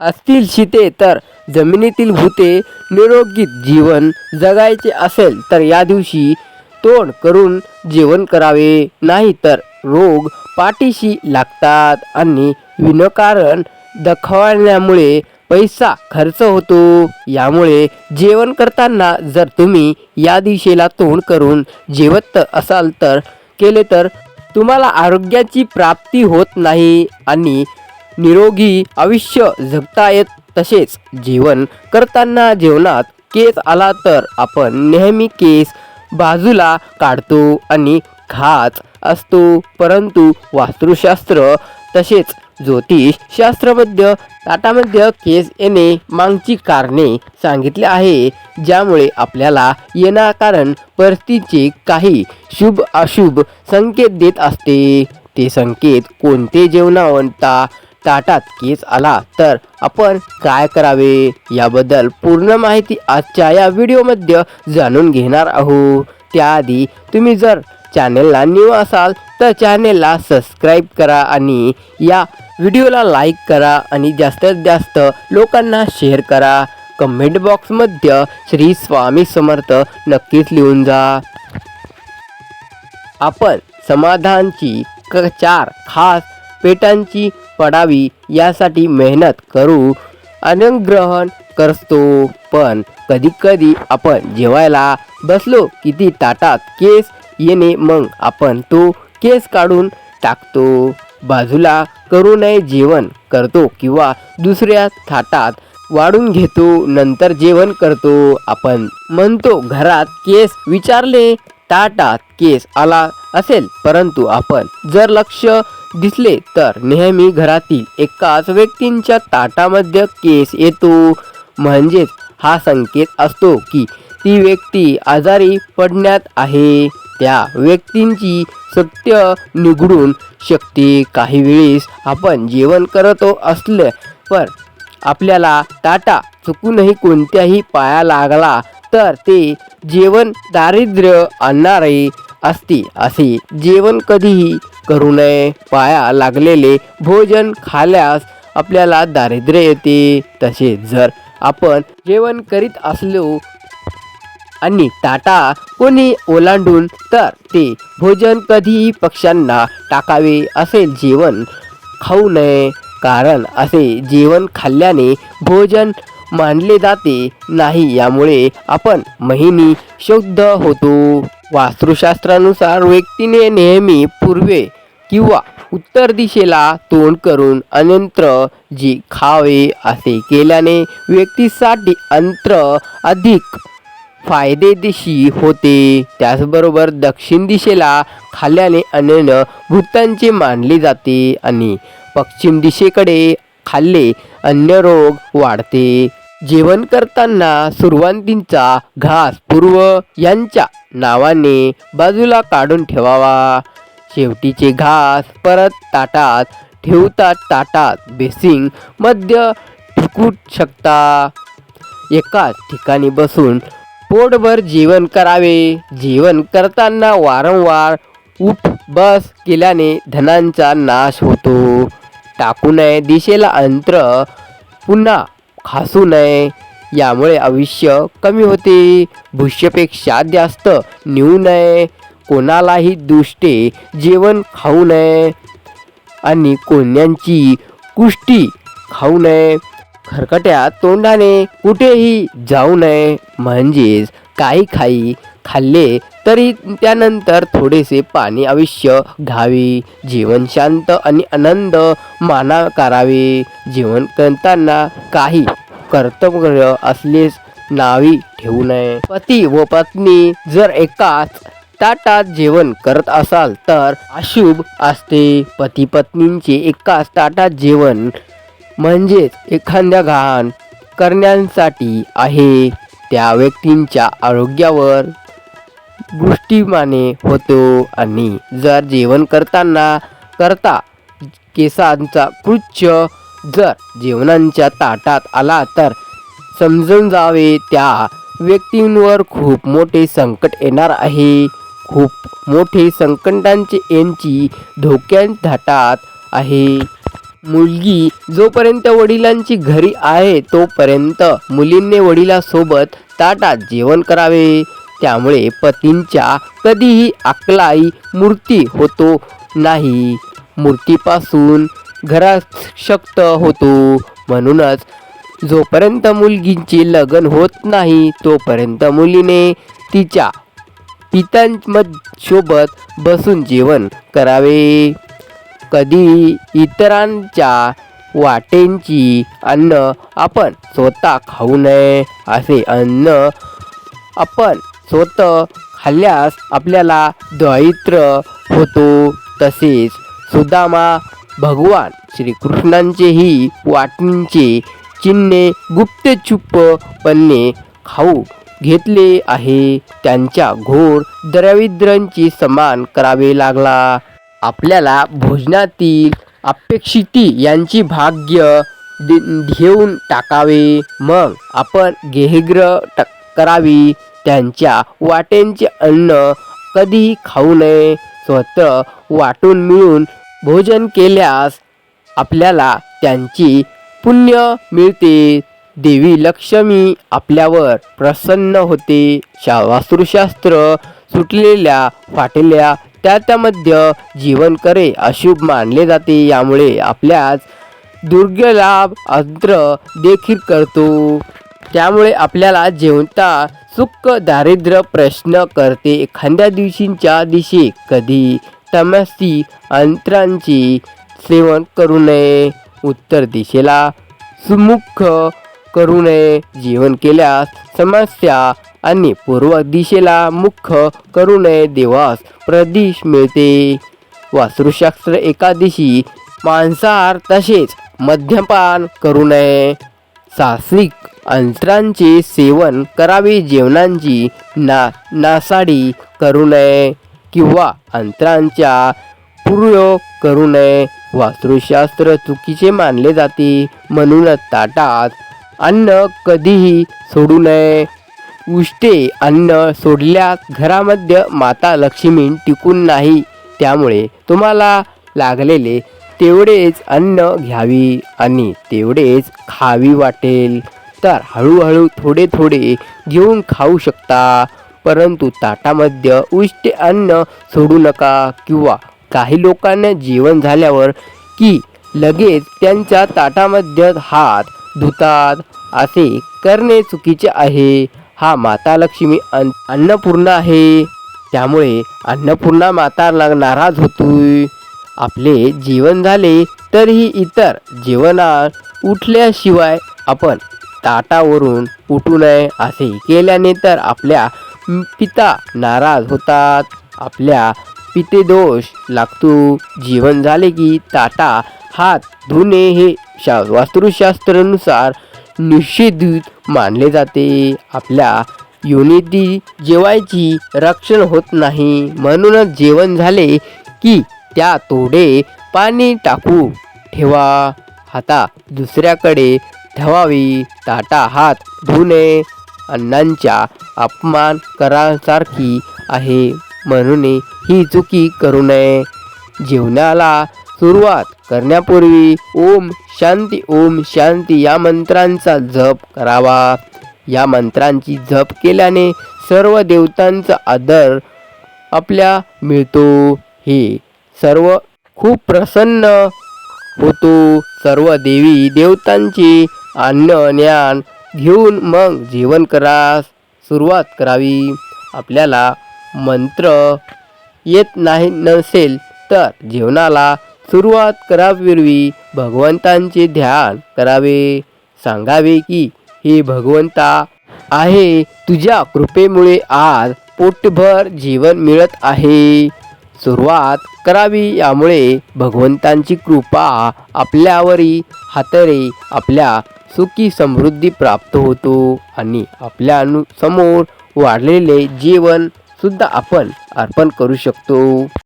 असतील शिते तर जमिनीतील भूते निरोगी जीवन जगायचे असेल तर या दिवशी तोंड करून जेवण करावे. नाही तर रोग पाठीशी लागतात आणि विनाकारण दखवण्यामुळे पैसा खर्च होतो. यामुळे जेवण करताना जर तुम्ही या दिवशीला तोंड करून जेवत असाल तर केले तर तुम्हाला आरोग्याची प्राप्ती होत नाही आणि निरोगी आयुष्य जगता येत तसेच जेवण करताना जेवणात केस आला तर आपण नेहमी केस बाजूला काढतो आणि खात असतो. परंतु वास्तुशास्त्र तसेच ज्योतिष शास्त्रामध्ये ताटामध्ये केस येणे मागची कारणे सांगितले आहे ज्यामुळे आपल्याला येणार कारण परिस्थितीचे काही शुभ अशुभ संकेत देत असते. ते संकेत कोणते जेवणावंता ताटात केस आला तर आपण काय करावे? याबद्दल पूर्ण माहिती आजच्या या व्हिडिओमध्ये जाणून घेणार आहोत. त्याआधी तुम्ही जर चॅनेलला न्यू असाल तर चॅनेलला सबस्क्राईब करा आणि या व्हिडिओला लाईक करा आणि जास्तीत जास्त लोकांना शेअर करा. कमेंट बॉक्समध्ये श्री स्वामी समर्थ नक्कीच लिहून जा. आपण समाधानची क चार खास पेटांची पडावी यासाठी मेहनत करू अनुग्रहण करतो. पण कधी कधी आपण जेवायला बसलो किती ताटात केस येणे मग आपण तो केस काढून टाकतो. बाजूला करू नये जेवण करतो किंवा दुसऱ्या थाटात वाढून घेतो नंतर जेवण करतो. आपण म्हणतो घरात केस विचारले ताटात केस आला असेल परंतु आपण जर लक्ष दिसले तर नेहमी घरातील एकाच व्यक्तींच्या ताटामध्ये केस येतो. म्हणजेच हा संकेत असतो की ती व्यक्ती आजारी पडण्यात आहे. त्या व्यक्तींची सत्य निघडून शकते. काही वेळेस आपण जेवण करतो असले पण आपल्याला ताटा चुकूनही कोणत्याही पाया लागला तर ते जेवण दारिद्र्य आणणारे असते. असे जेवण कधीही करू नये. पाया लागलेले भोजन खाल्यास आपल्याला दारिद्र्य येते. तसेच जर आपण जेवण करीत असलो आणि ताटा कोणी ओलांडून तर ते भोजन कधीही पक्ष्यांना टाकावे असे जेवण खाऊ नये. कारण असे जेवण खाल्ल्याने भोजन मानले जाते. नाही यामुळे आपण महिनी शुद्ध होतो. वास्तुशास्त्रानुसार व्यक्तीने नेहमी पूर्वे किंवा उत्तर दिशेला तोंड करून अनंत्र जी खावे असे केल्याने व्यक्तीसाठी अंत्र अधिक फायदेशीर होते. त्याचबरोबर दक्षिण दिशेला खाल्ल्याने अनन्य भूतांचे मानले जाते आणि पश्चिम दिशेकडे खाल्ले अन्य रोग वाढते. जेवण करताना सुरवंतींचा घास पूर्व यांच्या नावाने बाजूला काढून ठेवावा. शेवटीचे घास परत ताटात ठेवतात ताटात बेसिंग मध्य ठिकू शकता. एकाच ठिकाणी बसून पोटभर जेवण करावे. जेवण करताना वारंवार उठ बस केल्याने धनांचा नाश होतो. टाकू नये दिशेला अंतर. पुन्हा खासू नये. यामुळे आयुष्य कमी होते. भुष्यपेक्षा जास्त नेऊ नये. कोणालाही दुष्टे जेवण खाऊ नये. आणि कोण्यांची कुष्टी खाऊ नये. खरकट्या तोंडाने कुठेही जाऊ नये. म्हणजेच काही खाई खाल्ले तरी त्यानंतर थोडेसे पाणी आयुष्य घ्यावे. जीवन शांत आणि आनंद माना करावे. जेवण करताना काही कर्तव्य असलेच नावी ठेवू नये. पती व पत्नी जर एकाच ताटात जेवण करत असाल तर अशुभ असते. पती पत्नींचे एकाच ताटात जेवण म्हणजेच एखाद्या घाण करण्यासाठी आहे. त्या व्यक्तींच्या आरोग्यावर गोष्टीमाने होतो आणि जर जेवण करताना करता केसांचा कृच्छ जर जेवणांच्या ताटात आला तर समजून जावे त्या व्यक्तींवर खूप मोठे संकट येणार आहे. खूप मोठे संकटांचे यांची धोक्यात धाटात आहे. मुलगी जोपर्यंत वडिलांची घरी आहे तोपर्यंत मुलींनी वडिलांसोबत ताटात जेवण करावे. त्यामुळे पतींच्या कधीही अकलाई मूर्ती होतो नाही. मूर्तीपासून घरात शक्त होतो. म्हणूनच जोपर्यंत मुलगींचे लग्न होत नाही तोपर्यंत मुलीने तिच्या पितांसोबत बसून जेवण करावे. कधी इतरांच्या वाटेंची अन्न आपण स्वतः खाऊ नये असे अन्न आपण स्वतः खाल्ल्यास आपल्याला दारिद्र्य होतो. तसेच सुदामा भगवान श्रीकृष्णांचेही वाटणीचे चिन्हे गुप्तचुपपणे खाऊ घेतले आहे. त्यांच्या घोर द्रविद्रांची समान करावे लागला. आपल्याला भोजनातील अपेक्षिती यांची भाग्य दे- घेऊन टाकावे. मग आपण गेहग्र ट- करावी. त्यांच्या वाटेंचे अन्न कधीही खाऊ नये. स्वतः वाटून मिळून भोजन केल्यास आपल्याला त्यांची पुण्य मिळते. देवी लक्ष्मी आपल्यावर प्रसन्न होते. शा वास्तुशास्त्र सुटलेल्या फाटल्या त्या त्यामध्ये जीवन करे अशुभ मानले जाते. यामुळे आपल्यास दुर्गलाभ अंत्र देखील करतो. त्यामुळे आपल्याला जेवता सुख दारिद्र्य प्रश्न करते एखाद्या दिवशींच्या दिशे. कधी तमसी अंतरांची सेवन करू नये. उत्तर दिशेला सुमुख करू नये. जेवण केल्यास समस्या आणि पूर्व दिशेला मुख करू नये. देवास प्रदेश मिळते. वास्तुशास्त्र एका दिशी मांसाहार तसेच मद्यपान करू नये. साहसिक अंतरांचे सेवन करावे जेवणांची ना नासाडी करू नये किंवा अंतरांच्या पुरयोग करू नये. वास्तुशास्त्र चुकीचे मानले जाते म्हणूनच ताटात अन्न कधीही सोडू नये. उष्टे अन्न सोडल्यास घरामध्ये माता लक्ष्मी टिकून नाही त्यामुळे तुम्हाला लागलेले तेवढेच अन्न घ्यावी आणि तेवढेच खावी वाटेल. तर हळूहळू थोडे थोडे घेऊन खाऊ शकता. परंतु ताटामध्ये उष्टे अन्न सोडू नका किंवा काही लोकांना जेवण झाल्यावर की लगेच त्यांच्या ताटामध्ये हात धुतात. असे करणे चुकीचे आहे. हा माता लक्ष्मी अन अन्नपूर्णा आहे. त्यामुळे अन्नपूर्णा माताला नाराज होतोय. आपले जेवण झाले तरीही इतर जेवणात उठल्याशिवाय आपण ताटावरून उठू नये असे केल्याने तर आपल्या पिता नाराज होतात. आपल्या पिते दोष लागतो. जेवण झाले की ताटा हात धुणे हे शा वास्तुशास्त्रानुसार निषेधित मानले जाते. आपल्या योनीती जेवायची रक्षण होत नाही. म्हणूनच जेवण झाले की त्या तोडे पाणी टाकू ठेवा. आता दुसऱ्याकडे ठेवावी. ताटा हात धुणे अण्णांच्या अपमान करासारखी आहे. म्हणून ही चुकी करू नये. जीवनाला सुरुवात करण्यापूर्वी ओम शांती ओम शांती या मंत्रांचा जप करावा. या मंत्रांची जप केल्याने सर्व देवतांचा आदर आपल्या मिळतो. हे सर्व खूप प्रसन्न होतो. सर्व देवी देवतांचे अन्न ज्ञान घेऊन मग जेवण करास सुरुवात करावी. आपल्याला मंत्र येत नाही नसेल तर जेवणाला सुरुवात करापूर्वी भगवंतांचे ध्यान करावे. सांगावे की हे भगवंता आहे तुझ्या कृपेमुळे आज पोटभर जीवन मिळत आहे. सुरुवात करावी. यामुळे भगवंतांची कृपा आपल्यावरी हातरे आपल्या सुखी समृद्धी प्राप्त होतो आणि आपल्या अनु समोर वाढलेले जीवन सुद्धा आपण अर्पण करू शकतो.